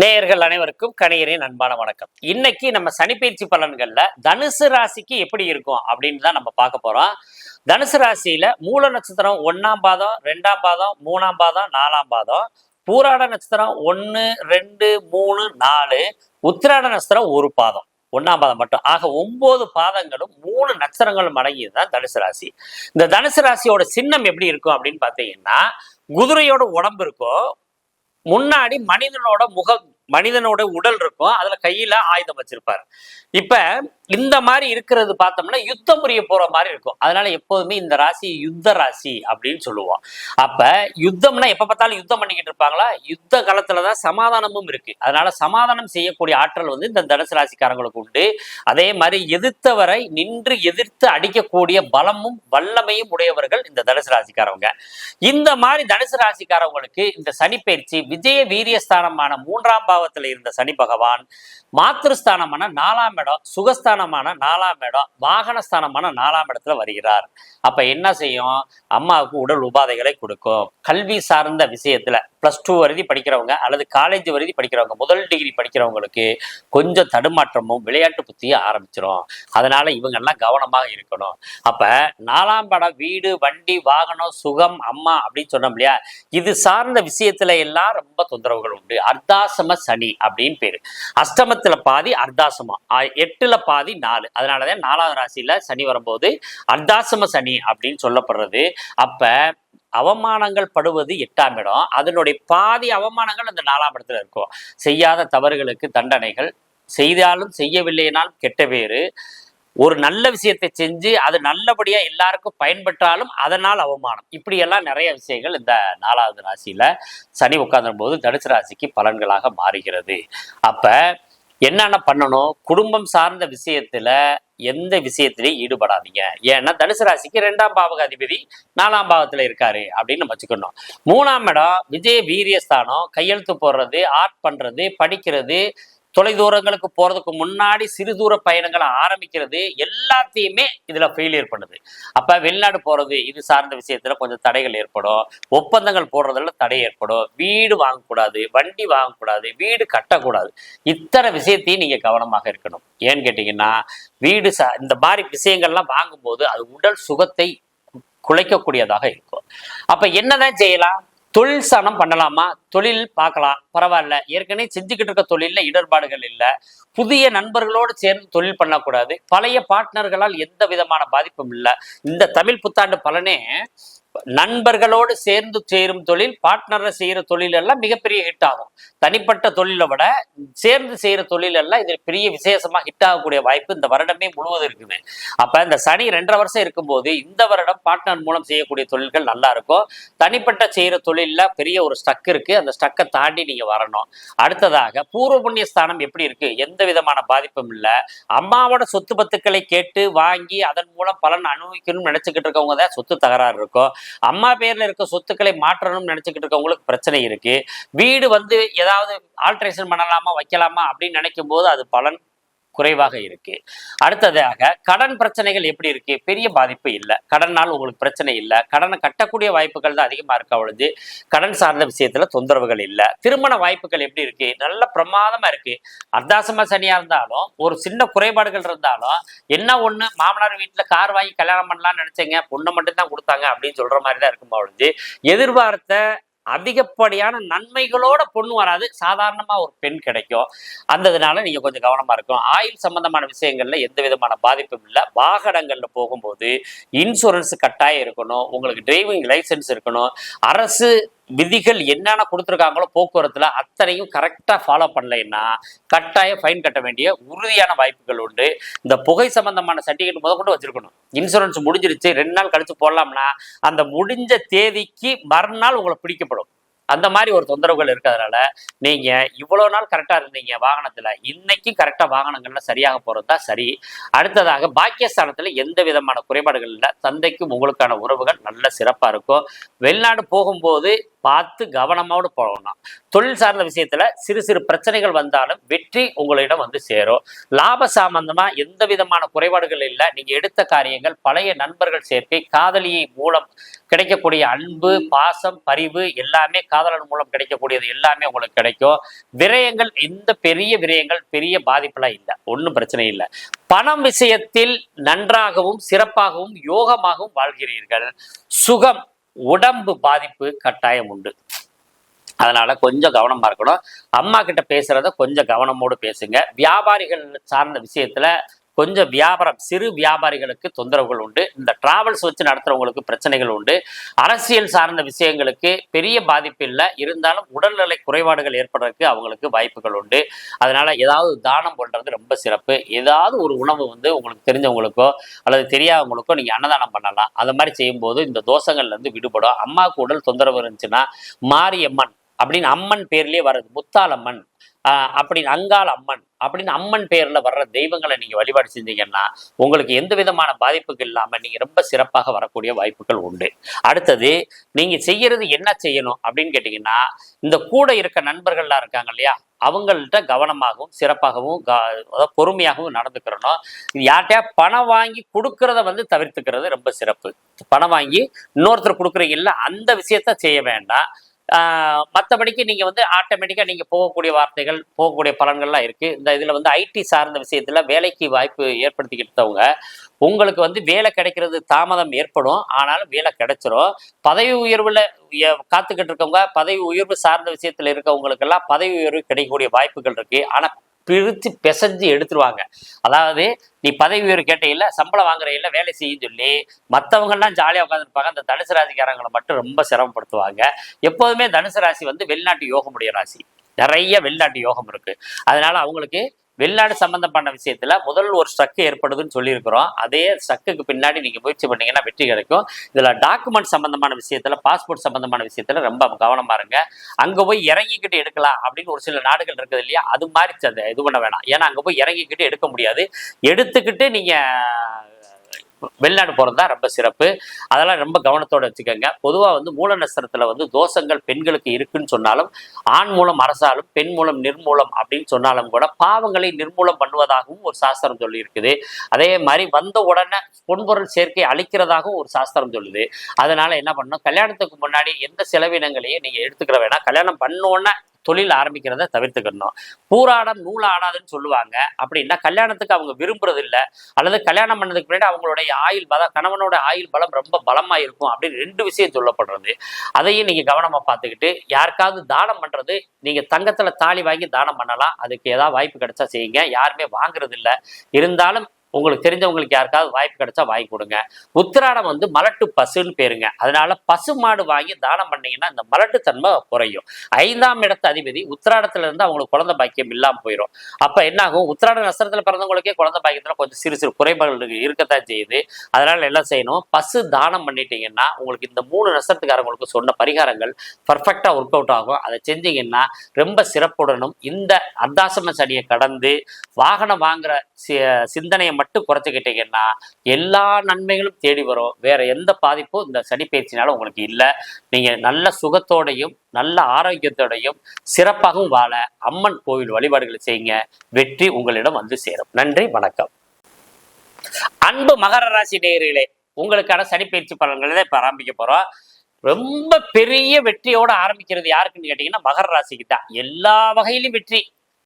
நேயர்கள் அனைவருக்கும் கணியரின் அன்பான வணக்கம். இன்னைக்கு நம்ம சனிப்பயிற்சி பலன்கள்ல தனுசு ராசிக்கு எப்படி இருக்கும் அப்படின்னு தான் நம்ம பார்க்க போறோம். தனுசு ராசியில மூல நட்சத்திரம் ஒன்னாம் பாதம் ரெண்டாம் பாதம் மூணாம் பாதம் நாலாம் பாதம். பூராட நட்சத்திரம் ஒன்று ரெண்டு மூணு நாலு. உத்திராட நட்சத்திரம் ஒரு பாதம் ஒன்னாம் பாதம் மட்டும். ஆக ஒன்பது பாதங்களும் மூணு நட்சத்திரங்களும் அடங்கியது தான் தனுசு ராசி. இந்த தனுசு ராசியோட சின்னம் எப்படி இருக்கும் அப்படின்னு பார்த்தீங்கன்னா குதிரையோட உடம்பு இருக்கும். முன்னாடி மனிதனோட முகம் மனிதனோட உடல் இருக்கும் அதுல கையில ஆயுதம் வச்சிருப்பாரு. இப்ப இந்த மாதிரி இருக்கிறது பார்த்தோம்னா யுத்தம் புரிய போற மாதிரி இருக்கும். அதனால எப்போதுமே இந்த ராசி யுத்த ராசி அப்படின்னு சொல்லுவோம். அப்ப யுத்தம்னா எப்ப பார்த்தாலும் யுத்தம் பண்ணிக்கிட்டு இருப்பாங்களா? யுத்த காலத்துலதான் சமாதானமும் இருக்கு. அதனால சமாதானம் செய்யக்கூடிய ஆற்றல் வந்து இந்த தனுசு ராசிக்காரங்களுக்கு உண்டு. அதே மாதிரி எதிர்த்தவரை நின்று எதிர்த்து அடிக்கக்கூடிய பலமும் வல்லமையும் உடையவர்கள் இந்த தனுசு ராசிக்காரவங்க. இந்த மாதிரி தனுசு ராசிக்காரவங்களுக்கு இந்த சனி பயிற்சி விஜய வீரியஸ்தானமான மூன்றாம் பாவத்தில் இருந்த சனி பகவான் மாத்திருஸ்தானமான நாலாம் இடம் சுகஸ்தானமான நாலாம் இடம் வாகனஸ்தானமான நாலாம் இடத்துல வருகிறார். அப்ப என்ன செய்யும்? அம்மாவுக்கு உடல் உபாதைகளை கொடுக்கும். கல்வி சார்ந்த விஷயத்துல பிளஸ் டூ வரைதி படிக்கிறவங்க அல்லது காலேஜ் வரைதி படிக்கிறவங்க முதல் டிகிரி படிக்கிறவங்களுக்கு கொஞ்சம் தடுமாற்றமும் விளையாட்டு புத்தியும் ஆரம்பிச்சிடும் அதனால இவங்கெல்லாம் கவனமாக இருக்கணும். அப்ப நாலாம் படம் வீடு வண்டி வாகனம் சுகம் அம்மா அப்படின்னு சொன்னோம் இல்லையா? இது சார்ந்த விஷயத்துல எல்லாம் ரொம்ப தொந்தரவுகள் உண்டு. அர்த்தாசம சனி அப்படின்னு பேரு. அஷ்டமத்துல பாதி அர்த்தாசமம். எட்டுல பாதி நாலு. அதனாலதான் நாலாவது ராசியில சனி வரும்போது அர்த்தாசம சனி அப்படின்னு சொல்லப்படுறது. அப்ப அவமானங்கள் படுவது எட்டாம் இடம். அதனுடைய பாதி அவமானங்கள் அந்த நாலாம் இடத்துல இருக்கும். செய்யாத தவறுகளுக்கு தண்டனைகள். செய்தாலும் செய்யவில்லையினால் கெட்ட பேரு. ஒரு நல்ல விஷயத்தை செஞ்சு அது நல்லபடியா எல்லாருக்கும் பயன்பட்டாலும் அதனால் அவமானம். இப்படியெல்லாம் நிறைய விஷயங்கள் இந்த நாலாவது ராசியில சனி உட்கார்ந்துடும் போது தனுசு ராசிக்கு பலன்களாக மாறுகிறது. அப்ப என்னென்ன பண்ணணும்? குடும்பம் சார்ந்த விஷயத்துல எந்த விஷயத்திலையும் ஈடுபடாதீங்க. ஏன்னா தனுசு ராசிக்கு ரெண்டாம் பாவக அதிபதி நாலாம் பாவத்துல இருக்காரு அப்படின்னு நம்ம வச்சுக்கணும். மூணாம் இடம் விஜய வீரியஸ்தானம். கையெழுத்து போடுறது ஆர்ட் பண்றது படிக்கிறது தொலைதூரங்களுக்கு போறதுக்கு முன்னாடி சிறு தூர பயணங்களை ஆரம்பிக்கிறது எல்லாத்தையுமே இதுல ஃபெயிலியர் பண்ணுது. அப்ப வெளிநாடு போறது இது சார்ந்த விஷயத்துல கொஞ்சம் தடைகள் ஏற்படும். ஒப்பந்தங்கள் போடுறதுல தடை ஏற்படும். வீடு வாங்கக்கூடாது வண்டி வாங்கக்கூடாது வீடு கட்டக்கூடாது. இத்தனை விஷயத்தையும் நீங்க கவனமாக இருக்கணும். ஏன்னு கேட்டீங்கன்னா வீடு சா இந்த மாதிரி விஷயங்கள்லாம் வாங்கும்போது அது உடல் சுகத்தை குலைக்கக்கூடியதாக இருக்கும். அப்ப என்னதான் செய்யலாம்? தொழில் சாணம் பண்ணலாமா? தொழில் பார்க்கலாம். பரவாயில்ல. ஏற்கனவே செஞ்சுக்கிட்டு இருக்க தொழில்ல இடர்பாடுகள் இல்லை. புதிய நண்பர்களோடு சேர்ந்து தொழில் பண்ணக்கூடாது. பழைய பார்ட்னர்களால் எந்த விதமான பாதிப்பும் இல்லை. இந்த தமிழ் புத்தாண்டு பலனே நண்பர்களோடு சேர்ந்து சேரும் தொழில் பார்ட்னரை செய்யற தொழில் எல்லாம் மிகப்பெரிய ஹிட் ஆகும். தனிப்பட்ட தொழிலை விட சேர்ந்து செய்யற தொழில் எல்லாம் இது பெரிய விசேஷமா ஹிட் ஆகக்கூடிய வாய்ப்பு இந்த வருடமே முழுவதும் இருக்குது. அப்ப இந்த சனி ரெண்டரை வருஷம் இருக்கும்போது இந்த வருடம் பார்ட்னர் மூலம் செய்யக்கூடிய தொழில்கள் நல்லா இருக்கும். தனிப்பட்ட செய்யற தொழில்ல பெரிய ஒரு ஸ்டக் இருக்கு. அந்த ஸ்டக்கை தாண்டி நீங்க வரணும். அடுத்ததாக பூர்வ புண்ணிய ஸ்தானம் எப்படி இருக்கு? எந்த விதமான பாதிப்பும் இல்லை. அம்மாவோட சொத்து பத்துக்களை கேட்டு வாங்கி அதன் மூலம் பலன் அனுபவிக்கணும்னு நினைச்சுக்கிட்டு இருக்கவங்க தான் சொத்து தகராறு இருக்கும். அம்மா பேர்ல இருக்க சொத்துக்களை மாற்றணும்னு நினைச்சுக்கிட்டு இருக்கவங்களுக்கு பிரச்சனை இருக்கு. வீடு வந்து ஏதாவது ஆல்ட்ரேஷன் பண்ணலாமா வைக்கலாமா அப்படின்னு நினைக்கும் போது அது பலன் குறைவாக இருக்கு. அடுத்ததாக கடன் பிரச்சனைகள் எப்படி இருக்கு? பெரிய பாதிப்பு இல்லை. கடனால் உங்களுக்கு பிரச்சனை இல்லை. கடனை கட்டக்கூடிய வாய்ப்புகள் தான் அதிகமா இருக்கா பொழுது கடன் சார்ந்த விஷயத்துல தொந்தரவுகள் இல்லை. திருமண வாய்ப்புகள் எப்படி இருக்கு? நல்ல பிரமாதமா இருக்கு. அர்த்தாசமா சனியா இருந்தாலும் ஒரு சின்ன குறைபாடுகள் இருந்தாலும் என்ன ஒண்ணு மாமனார் வீட்டுல கார் வாங்கி கல்யாணம் பண்ணலாம்னு நினைச்சேங்க பொண்ணை மட்டும் தான் கொடுத்தாங்க அப்படின்னு சொல்ற மாதிரி தான் இருக்கும் பொழுது எதிர்பார்த்த அதிகப்படியான நன்மைகளோட பொண்ணு வராது. சாதாரணமா ஒரு பெண் கிடைக்கும். அந்த நீங்க கொஞ்சம் கவனமா இருக்கும் ஆயுள் சம்பந்தமான விஷயங்கள்ல எந்த விதமான பாதிப்பும் இல்லை. வாகனங்கள்ல போகும்போது இன்சூரன்ஸ் கட்டாயம் இருக்கணும். உங்களுக்கு டிரைவிங் லைசென்ஸ் இருக்கணும். அரசு விதிகள் என்னென்ன கொடுத்துருக்காங்களோ போக்குவரத்தில் அத்தனையும் கரெக்டாக ஃபாலோ பண்ணலைன்னா கட்டாயம் ஃபைன் கட்ட வேண்டிய உறுதியான வாய்ப்புகள் உண்டு. இந்த புகை சம்பந்தமான சர்டிஃபிகேட் முதற்கொண்டு வச்சுருக்கணும் வச்சிருக்கணும். இன்சூரன்ஸ் முடிஞ்சிருச்சு ரெண்டு நாள் கழித்து போடலாம்னா அந்த முடிஞ்ச தேதிக்கு மறுநாள் உங்களை பிடிக்கப்படும். அந்த மாதிரி ஒரு தொந்தரவுகள் இருக்கிறதுனால நீங்க இவ்வளவு நாள் கரெக்டா இருந்தீங்க வாகனத்துல இன்னைக்கும் கரெக்டா வாகனங்கள்ல சரியாக போறது தான் சரி. அடுத்ததாக பாக்கியஸ்தானத்துல எந்த விதமான குறைபாடுகள் இல்லை. தந்தைக்கும் உங்களுக்கான உறவுகள் நல்ல சிறப்பா இருக்கும். வெளிநாடு போகும்போது பார்த்து கவனமோடு போகணும். தொழில் சார்ந்த விஷயத்துல சிறு சிறு பிரச்சனைகள் வந்தாலும் வெற்றி உங்களிடம் வந்து சேரும். லாப சம்பந்தமா எந்த விதமான குறைபாடுகள் இல்லை. நீங்க எடுத்த காரியங்கள் பழைய நண்பர்கள் சேர்க்கை காதலியை மூலம் கிடைக்கக்கூடிய அன்பு பாசம் பரிவு எல்லாமே காதலன் மூலம் கிடைக்கக்கூடியது எல்லாமே உங்களுக்கு கிடைக்கும். விரயங்கள் எந்த பெரிய விரயங்கள் பெரிய பாதிப்புலாம் இல்லை. ஒன்றும் பிரச்சனை இல்லை. பணம் விஷயத்தில் நன்றாகவும் சிறப்பாகவும் யோகமாகவும் வாழ்கிறீர்கள். சுகம் உடம்பு பாதிப்பு கட்டாயம் உண்டு. அதனால கொஞ்சம் கவனமா இருக்கணும். அம்மா கிட்ட பேசுறத கொஞ்சம் கவனமோடு பேசுங்க. வியாபாரிகள் சார்ந்த விஷயத்துல கொஞ்சம் வியாபாரம் சிறு வியாபாரிகளுக்கு தொந்தரவுகள் உண்டு. இந்த டிராவல்ஸ் வச்சு நடத்துறவங்களுக்கு பிரச்சனைகள் உண்டு. அரசியல் சார்ந்த விஷயங்களுக்கு பெரிய பாதிப்பு இல்லை. இருந்தாலும் உடல்நிலை குறைபாடுகள் ஏற்படுறதுக்கு அவங்களுக்கு வாய்ப்புகள் உண்டு. அதனால ஏதாவது தானம் பண்றது ரொம்ப சிறப்பு. ஏதாவது ஒரு உணவு வந்து உங்களுக்கு தெரிஞ்சவங்களுக்கோ அல்லது தெரியாதவங்களுக்கோ நீங்க அன்னதானம் பண்ணலாம். அந்த மாதிரி செய்யும்போது இந்த தோஷங்கள்ல இருந்து விடுபடும். அம்மாவுக்கு உடல் தொந்தரவு இருந்துச்சுன்னா மாரியம்மன் அப்படின்னு அம்மன் பேர்லயே வருது முத்தாலம்மன் ஆஹ் அப்படின்னு அங்கால் அம்மன் அப்படின்னு அம்மன் பேர்ல வர்ற தெய்வங்களை நீங்க வழிபாடு செஞ்சீங்கன்னா உங்களுக்கு எந்த விதமான பாதிப்புகள் இல்லாம நீங்க ரொம்ப சிறப்பாக வரக்கூடிய வாய்ப்புகள் உண்டு. அடுத்தது நீங்க செய்யறது என்ன செய்யணும் அப்படின்னு கேட்டீங்கன்னா இந்த கூட இருக்க நண்பர்கள்லாம் இருக்காங்க இல்லையா அவங்கள்ட்ட கவனமாகவும் சிறப்பாகவும் க- அதாவது பொறுமையாகவும் நடந்துக்கிறணும். யார்கிட்டயா பணம் வாங்கி கொடுக்கறத வந்து தவிர்த்துக்கிறது ரொம்ப சிறப்பு. பணம் வாங்கி இன்னொருத்தர் கொடுக்குறீங்கல்ல அந்த விஷயத்த செய்ய வேண்டாம். மற்றபடிக்கு நீங்கள் வந்து ஆட்டோமேட்டிக்காக நீங்கள் போகக்கூடிய வார்த்தைகள் போகக்கூடிய பலன்கள்லாம் இருக்குது இந்த இதில் வந்து ஐடி சார்ந்த விஷயத்தில் வேலைக்கு வாய்ப்பு ஏற்படுத்திக்கிட்டவங்க உங்களுக்கு வந்து வேலை கிடைக்கிறது தாமதம் ஏற்படும். ஆனாலும் வேலை கிடைச்சிரும். பதவி உயர்வில் காத்துக்கிட்டு இருக்கவங்க பதவி உயர்வு சார்ந்த விஷயத்தில் இருக்கவங்களுக்கெல்லாம் பதவி உயர்வு கிடைக்கக்கூடிய வாய்ப்புகள் இருக்குது ஆனால் பிரித்து பிசைஞ்சு எடுத்துருவாங்க. அதாவது நீ பதவி உயர்வு கேட்டையில் சம்பளம் வாங்குற இல்லை வேலை செய்ய சொல்லி மற்றவங்கெல்லாம் ஜாலியாக உட்காந்துருப்பாங்க அந்த தனுசு ராசிக்காரங்களை மட்டும் ரொம்ப சிரமப்படுத்துவாங்க. எப்போதுமே தனுசு ராசி வந்து வெளிநாட்டு யோகமுடைய ராசி. நிறைய வெளிநாட்டு யோகம் இருக்கு. அதனால அவங்களுக்கு வெளிநாடு சம்பந்தப்பட்ட விஷயத்துல முதல் ஒரு ஸ்ட்ரக் ஏற்படுதுன்னு சொல்லியிருக்கிறோம். அதே ஸ்ட்ரக்குக்கு பின்னாடி நீங்க முயற்சி பண்ணீங்கன்னா வெற்றி கிடைக்கும். இதுல டாக்குமெண்ட் சம்பந்தமான விஷயத்துல பாஸ்போர்ட் சம்பந்தமான விஷயத்துல ரொம்ப கவனமா இருங்க. அங்க போய் இறங்கிக்கிட்டு எடுக்கலாம் அப்படின்னு ஒரு சில நாடுகள் இருக்குது இல்லையா? அது மாதிரி இது பண்ண வேணாம். ஏன்னா அங்க போய் இறங்கிக்கிட்டு எடுக்க முடியாது. எடுத்துக்கிட்டு நீங்க வெளிநாடு போகிறது தான் ரொம்ப சிறப்பு. அதெல்லாம் ரொம்ப கவனத்தோடு வச்சுக்கோங்க. பொதுவாக வந்து மூல நட்சத்திரத்தில் வந்து தோஷங்கள் பெண்களுக்கு இருக்குன்னு சொன்னாலும் ஆண் மூலம் அரசாலும் பெண் மூலம் நிர்மூலம் அப்படின்னு சொன்னாலும் கூட பாவங்களை நிர்மூலம் பண்ணுவதாகவும் ஒரு சாஸ்திரம் சொல்லியிருக்குது. அதே மாதிரி வந்த உடனே பொன்பொருள் சேர்க்கை அளிக்கிறதாகவும் ஒரு சாஸ்திரம் சொல்லுது. அதனால என்ன பண்ணணும்? கல்யாணத்துக்கு முன்னாடி எந்த செலவினங்களையும் நீங்கள் எடுத்துக்கிற வேணாம். கல்யாணம் பண்ண உடனே தொழில் ஆரம்பிக்கிறத தவிர்த்துக்கணும். பூராடம் நூலாடாதுன்னு சொல்லுவாங்க. அப்படின்னா கல்யாணத்துக்கு அவங்க விரும்புறது இல்லை அல்லது கல்யாணம் பண்ணதுக்கு பின்னாடி அவங்களுடைய ஆயுள் பலம் கணவனோட ஆயுள் பலம் ரொம்ப பலமா இருக்கும் அப்படின்னு ரெண்டு விஷயம் சொல்லப்படுறது. அதையும் நீங்க கவனமா பார்த்துக்கிட்டு யாருக்காவது தானம் பண்றது நீங்க தங்கத்துல தாலி வாங்கி தானம் பண்ணலாம். அதுக்கு ஏதாவது வாய்ப்பு கிடைச்சா செய்யுங்க. யாருமே வாங்குறது இல்லை இருந்தாலும் உங்களுக்கு தெரிஞ்சவங்களுக்கு யாருக்காவது வாய்ப்பு கிடைச்சா வாங்கி கொடுங்க. உத்திராடம் வந்து மலட்டு பசுன்னு பேருங்க. அதனால பசு மாடு வாங்கி தானம் பண்ணீங்கன்னா இந்த மலட்டு தன்மை குறையும். ஐந்தாம் இடத்து அதிபதி உத்திராடத்துல இருந்து அவங்களுக்கு குழந்தை பாக்கியம் இல்லாம போயிடும் அப்ப என்ன ஆகும் உத்திராட நட்சத்திரத்துல பிறந்தவங்களுக்கே குழந்தை பாக்கியத்துல கொஞ்சம் சிறு சிறு குறைபாடுகள் இருக்கத்தான் செய்யுது. அதனால என்ன செய்யணும்? பசு தானம் பண்ணிட்டீங்கன்னா உங்களுக்கு இந்த மூணு நட்சத்திரக்காரங்களுக்கு சொன்ன பரிகாரங்கள் பர்ஃபெக்டா ஒர்க் அவுட் ஆகும். அதை செஞ்சீங்கன்னா ரொம்ப சிறப்புடனும். இந்த அர்த்தாசம சனியை கடந்து வாகனம் வாங்குற சி- சிந்தனையை மட்டும் குறைச்சிக்கிட்டீங்கன்னா எல்லா நன்மைகளும் தேடி வரும். வேற எந்த பாதிப்பும் இந்த சனி பயிற்சினால உங்களுக்கு இல்லை. நீங்க நல்ல சுகத்தோடையும் நல்ல ஆரோக்கியத்தோடையும் சிறப்பாகவும் வாழ அம்மன் கோவில் வழிபாடுகளை செய்யுங்க. வெற்றி உங்களிடம் வந்து சேரும். நன்றி வணக்கம். அன்பு மகர ராசி நேயர்களே உங்களுக்கான சனி பயிற்சி பலன்களை தான் இப்ப ஆரம்பிக்க போறோம். ரொம்ப பெரிய வெற்றியோட ஆரம்பிக்கிறது யாருக்குன்னு கேட்டீங்கன்னா மகர ராசிக்கு தான். எல்லா வகையிலும் வெற்றி.